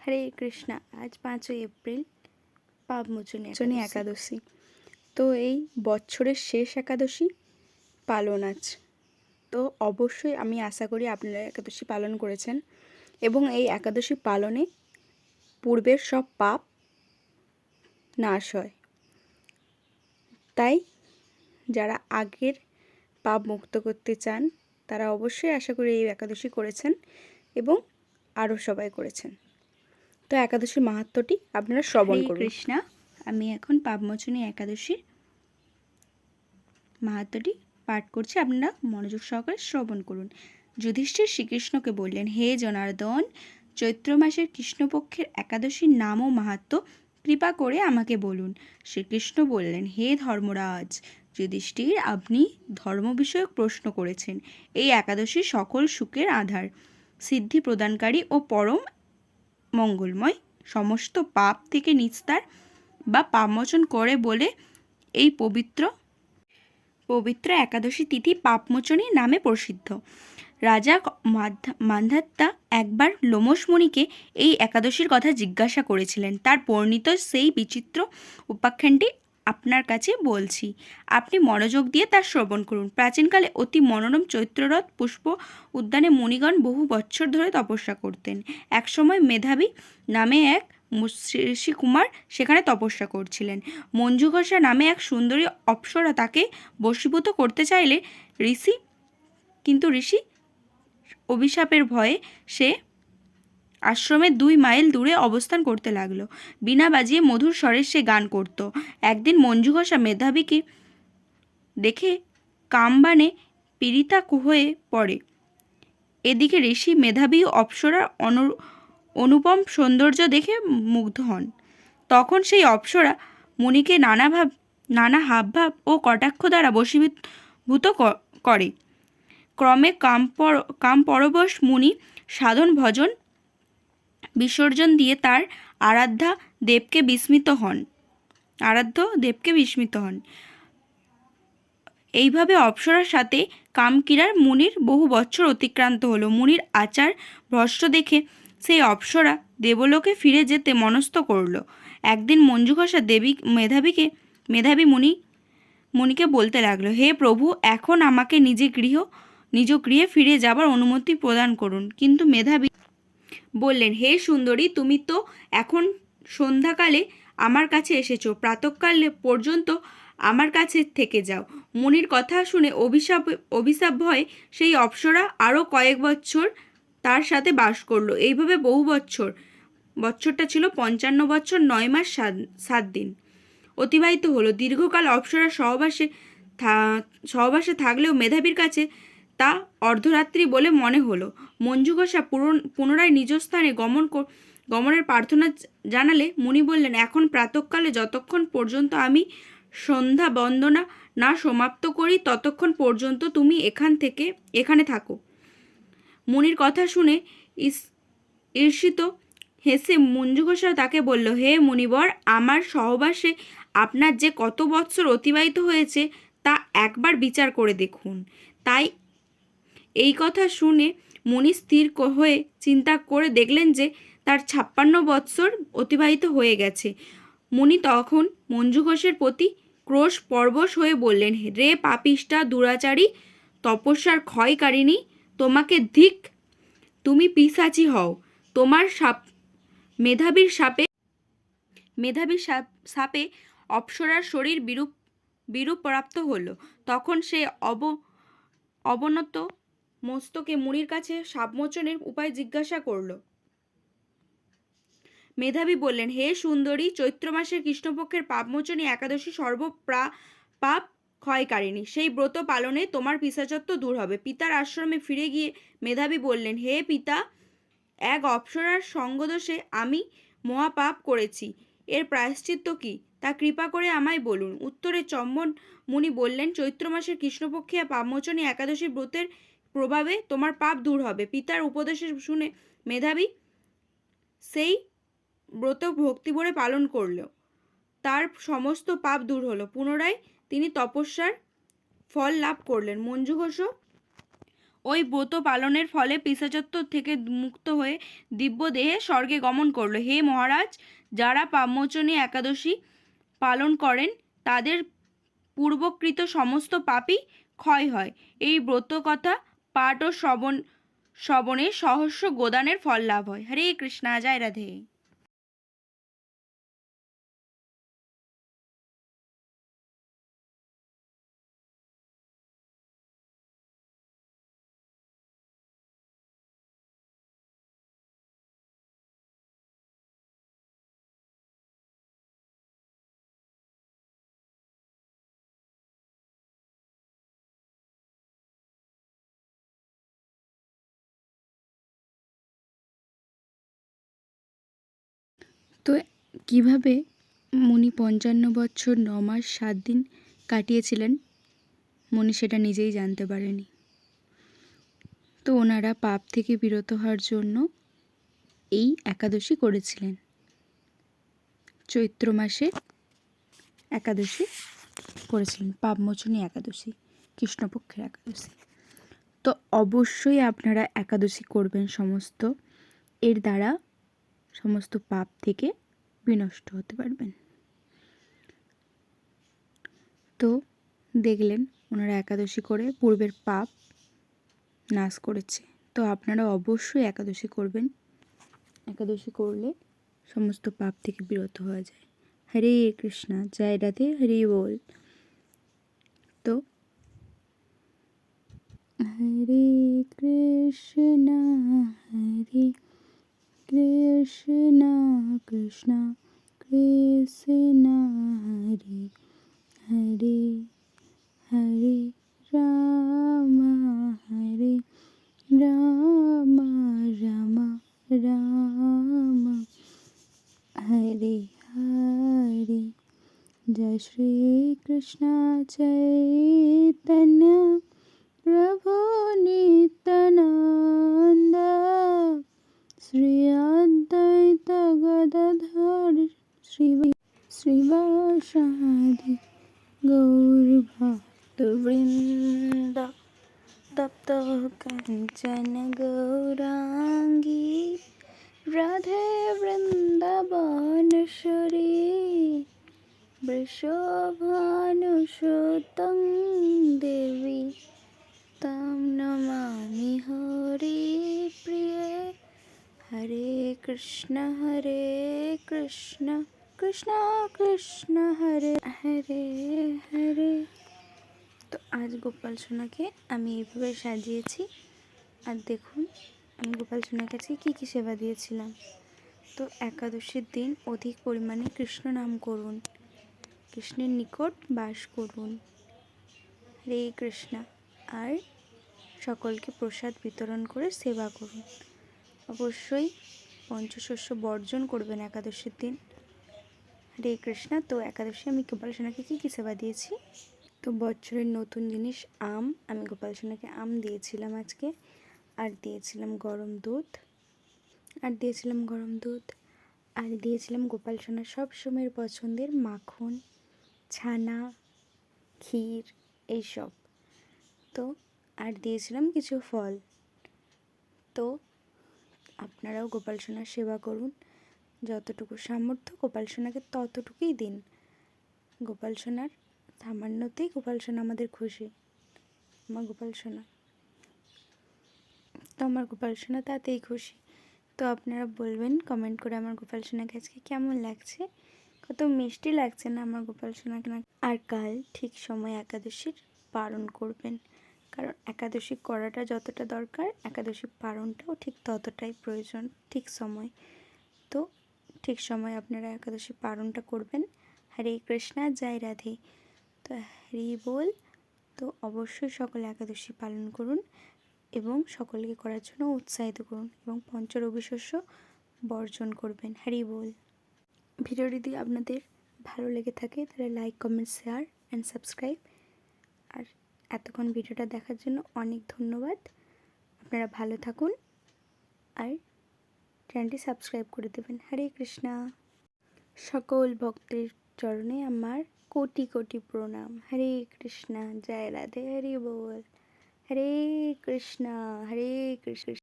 হরে কৃষ্ণা আজ পাঁচই এপ্রিল পাপমোচনী মোচনী একাদশী। তো এই বছরের শেষ একাদশী পালন আজ। তো অবশ্যই আমি আশা করি আপনারা একাদশী পালন করেছেন এবং এই একাদশী পালনে পূর্বের সব পাপ নাশ হয়। তাই যারা আগের পাপ মুক্ত করতে চান তারা অবশ্যই আশা করি এই একাদশী করেছেন এবং আরও সবাই করেছেন। তো একাদশীর মাহাত্ম্যটি আপনারা শ্রবণ করুন। কৃষ্ণা আমি এখন পাপমোচনী একাদশীর মাহাত্ম্যটি পাঠ করছি। আপনারা মনোযোগ সহকারে শ্রবণ করুন। যুধিষ্ঠির শ্রীকৃষ্ণকে বললেন হে জনার্দন চৈত্র মাসের কৃষ্ণপক্ষের একাদশীর নাম ও মাহাত্ম্য কৃপা করে আমাকে বলুন। শ্রীকৃষ্ণ বললেন হে ধর্মরাজ যুধিষ্ঠির আপনি ধর্ম বিষয়ক প্রশ্ন করেছেন। এই একাদশী সকল সুখের আধার। সিদ্ধি প্রদানকারী ও পরম মঙ্গলময়। সমস্ত পাপ থেকে নিস্তার বা পাপমোচন করে বলে এই পবিত্র পবিত্র একাদশী তিথি পাপমোচনী নামে প্রসিদ্ধ। রাজা মান্ধাত্তা একবার লোমসমণিকে এই একাদশীর কথা জিজ্ঞাসা করেছিলেন। তার পরিণত সেই বিচিত্র উপাখ্যানটি আপনার কাছে বলছি। আপনি মনোযোগ দিয়ে তার শ্রবণ করুন। প্রাচীনকালে অতি মনোরম চৈত্ররথ, পুষ্প উদ্যানে মুনিগণ বহু বছর ধরে তপস্যা করতেন। একসময় মেধাবী নামে এক মুস- কুমার সেখানে তপস্যা করছিলেন। মঞ্জু ঘোষা নামে এক সুন্দরী অপ্সরা তাকে বশীভূত করতে চাইলে ঋষি, কিন্তু ঋষি অভিশাপের ভয়ে সে আশ্রমের দুই মাইল দূরে অবস্থান করতে লাগল। বিনা বাজিয়ে মধুর স্বরে সে গান করত। একদিন মঞ্জু ঘোষা মেধাবীকে দেখে কামবানে পীড়িতা হয়ে পড়ে। এদিকে ঋষি মেধাবী অপ্সরার অনু, অনুপম সৌন্দর্য দেখে মুগ্ধ হন। তখন সেই অপ্সরা মুনিকে নানাভাব নানা হাবভাব ও কটাক্ষ দ্বারা বশীভূত করে। ক্রমে কাম কাম পরবশ মুনি সাধন ভজন বিসর্জন দিয়ে তার আরাধ্যা দেবকে বিস্মিত হন। আরাধ্য দেবকে বিস্মিত হন। এইভাবে অপ্সরার সাথে কামকিরার মুনির বহু বছর অতিক্রান্ত হলো। মুনির আচার ভ্রষ্ট দেখে সেই অপ্সরা দেবলোকে ফিরে যেতে মনস্থ করল। একদিন মঞ্জু ঘোষা দেবী মেধাবীকে, মেধাবী মুনি, মুনিকে বলতে লাগল, হে প্রভু, এখন আমাকে নিজে গৃহ, নিজ গৃহে ফিরে যাবার অনুমতি প্রদান করুন। কিন্তু মেধাবী বললেন, হে সুন্দরী, তুমি তো এখন সন্ধ্যাকালে আমার কাছে এসেছ, প্রাতকাল পর্যন্ত আমার কাছে থেকে যাও। মুনির কথা শুনে অভিশাপ অভিশাপ ভয়ে সেই অপ্সরা আরও কয়েক বছর তার সাথে বাস করল। এইভাবে বহু বছর, বছরটা ছিল পঞ্চান্ন বছর নয় মাস সাত সাত দিন অতিবাহিত হলো। দীর্ঘকাল অপ্সরা সহবাসে সহবাসে থাকলেও মেধাবীর কাছে তা অর্ধরাত্রি বলে মনে হলো। মঞ্জু ঘোষা পুনরায় নিজ স্থানে গমন গমনের প্রার্থনা জানালে মুনি বললেন, এখন প্রাতকালে যতক্ষণ পর্যন্ত আমি সন্ধ্যা বন্দনা না সমাপ্ত করি, ততক্ষণ পর্যন্ত তুমি এখান থেকে এখানে থাকো। মুনির কথা শুনে ঈর্ষিত হেসে মঞ্জু ঘোষা তাকে বলল, হে মুনিবর, আমার সহবাসে আপনার যে কত বৎসর অতিবাহিত হয়েছে, তা একবার বিচার করে দেখুন। তাই এই কথা শুনে মুনি স্থির হয়ে চিন্তা করে দেখলেন যে তার ছাপ্পান্ন বৎসর অতিবাহিত হয়ে গেছে। মুনি তখন মঞ্জু ঘোষের প্রতি ক্রোশ পরবশ হয়ে বললেন, রে পাপিষ্টা দুরাচারী, তপস্যার ক্ষয়কারিণী, তোমাকে ধিক, তুমি পিসাচি হও। তোমার সাপ, মেধাবীর সাপে, মেধাবীর সাপ, সাপে অপ্সরার শরীর বিরূপ বিরূপ প্রাপ্ত হলো। তখন সে অব, অবনত মস্তকে মুনির কাছে সাপমোচনের উপায় জিজ্ঞাসা করল। মেধাবী বললেন, হে সুন্দরী, চৈত্র মাসের কৃষ্ণপক্ষের পাপমোচনী একাদশী সর্বপ্রা, পাপ ক্ষয়কারিণী। সেই ব্রত পালনে তোমার পিসাচত্ব দূর হবে। পিতার আশ্রমে ফিরে গিয়ে মেধাবী বললেন, হে পিতা, এক অপ্সরার সঙ্গদোষে আমি মহাপাপ করেছি। এর প্রায়শ্চিত্ত কি? তা কৃপা করে আমায় বলুন। উত্তরে চম্বন মুনি বললেন, চৈত্র মাসের কৃষ্ণপক্ষে পাপমোচনী একাদশী ব্রতের প্রভাবে তোমার পাপ দূর হবে। পিতার উপদেশে শুনে মেধাবী সেই ব্রত ভক্তি ভরে পালন করল। তার সমস্ত পাপ দূর হলো। পুনরায় তিনি তপস্যার ফল লাভ করলেন। মঞ্জু ঘোষও ওই ব্রত পালনের ফলে পিসাচত্ব থেকে মুক্ত হয়ে দিব্য দেহে স্বর্গে গমন করল। হে মহারাজ, যারা পাপমোচনী একাদশী পালন করেন, তাদের পূর্বকৃত সমস্ত পাপই ক্ষয় হয়। এই ব্রত কথা পাঠ ও শ্রবণ শ্রবণে সহস্র গোদানের ফল লাভ হয়। হরে কৃষ্ণা জয় রাধে। তো কীভাবে মুনি পঞ্চান্ন বছর ন মাস সাত দিন কাটিয়েছিলেন? মুনি সেটা নিজেই জানতে পারেনি। তো ওনারা পাপ থেকে বিরত হওয়ার জন্য এই একাদশী করেছিলেন। চৈত্র মাসে একাদশী করেছিলেন, পাপমোচনী একাদশী, কৃষ্ণপক্ষের একাদশী। তো অবশ্যই আপনারা একাদশী করবেন সমস্ত। এর দ্বারা সমস্ত পাপ থেকে বিনষ্ট হতে পারবেন। তো দেখলেন ওনারা একাদশী করে পূর্বের পাপ নাশ করেছে। তো আপনারা অবশ্যই একাদশী করবেন। একাদশী করলে সমস্ত পাপ থেকে বিরত হওয়া যায়। হরে কৃষ্ণা, জয় রাধে, হরি বল। তো হরে কৃষ্ণা, হরে কৃষ্ণা কৃষ্ণ কৃষ্ণ হরে হরে হরে রাম হরে রাম রাম রাম হরে হরে জয় শ্রী কৃষ্ণ চৈতন্য বৃষভানুসুতং দেবী। তাম নমামি হরি প্রিয়ে। হরে কৃষ্ণ হরে কৃষ্ণ কৃষ্ণ কৃষ্ণ, হরে হরে হরে। তো আজ গোপাল সোনাকে আমি এইভাবে সাজিয়েছি। আর দেখুন, আমি গোপাল সোনার কাছে কী কী সেবা দিয়েছিলাম। তো একাদশীর দিন অধিক পরিমাণে কৃষ্ণ নাম করুন। কৃষ্ণের নিকট বাস করুন। হরে কৃষ্ণা, আর সকলকে প্রসাদ বিতরণ করে সেবা করুন। অবশ্যই পঞ্চশস্য বর্জন করবেন একাদশীর দিন। হরে কৃষ্ণা, তো একাদশী আমি গোপাল সোনাকে কী কী সেবা দিয়েছি? তো বছরের নতুন জিনিস আম। আমি গোপাল সোনাকে আম দিয়েছিলাম আজকে। আর দিয়েছিলাম গরম দুধ। আর দিয়েছিলাম গরম দুধ। আর দিয়েছিলাম গোপাল সোনার সব সময়ের পছন্দের মাখন। ছানা, ক্ষীর এইসব। তো, আর দিয়েছিলাম কিছু ফল। তো, আপনারাও গোপাল সোনার সেবা করুন। যতটুকু সামর্থ্য গোপাল সোনাকে ততটুকুই দিন। গোপাল সোনার সামান্যতেই গোপাল সোনা আমাদের খুশি। আমার গোপাল সোনা। তো আমার গোপাল সোনা তাতেই খুশি। তো আপনারা বলবেন কমেন্ট করে আমার গোপাল সোনাকে আজকে কেমন লাগছে? কত মিষ্টি লাগছে না আমার গোপাল সোনাকে না আর কাল ঠিক সময় একাদশীর পালন করবেন। কারণ একাদশী করাটা যতটা দরকার, একাদশী পালনটাও ঠিক ততটাই প্রয়োজন ঠিক সময়। তো ঠিক সময় আপনারা একাদশী পালনটা করবেন। হরে কৃষ্ণা, জয় রাধে। তো হরি বল। তো অবশ্যই সকলে একাদশী পালন করুন এবং সকলকে করার জন্য উৎসাহিত করুন এবং পঞ্চরবিশস্য বর্জন করবেন। হরি বল। ভিডিওটি যদি আপনাদের ভালো লেগে থাকে, তাহলে like comment share and subscribe আর এতক্ষণ ভিডিওটা দেখার জন্য অনেক ধন্যবাদ। আপনারা ভালো থাকুন আর চ্যানেলটি সাবস্ক্রাইব করে দেবেন। হরে কৃষ্ণা। সকল ভক্তের চরণে আমার কোটি কোটি প্রণাম। হরে কৃষ্ণা। জয় রাধে। হরি বল। হরে কৃষ্ণা। হরে কৃষ্ণ।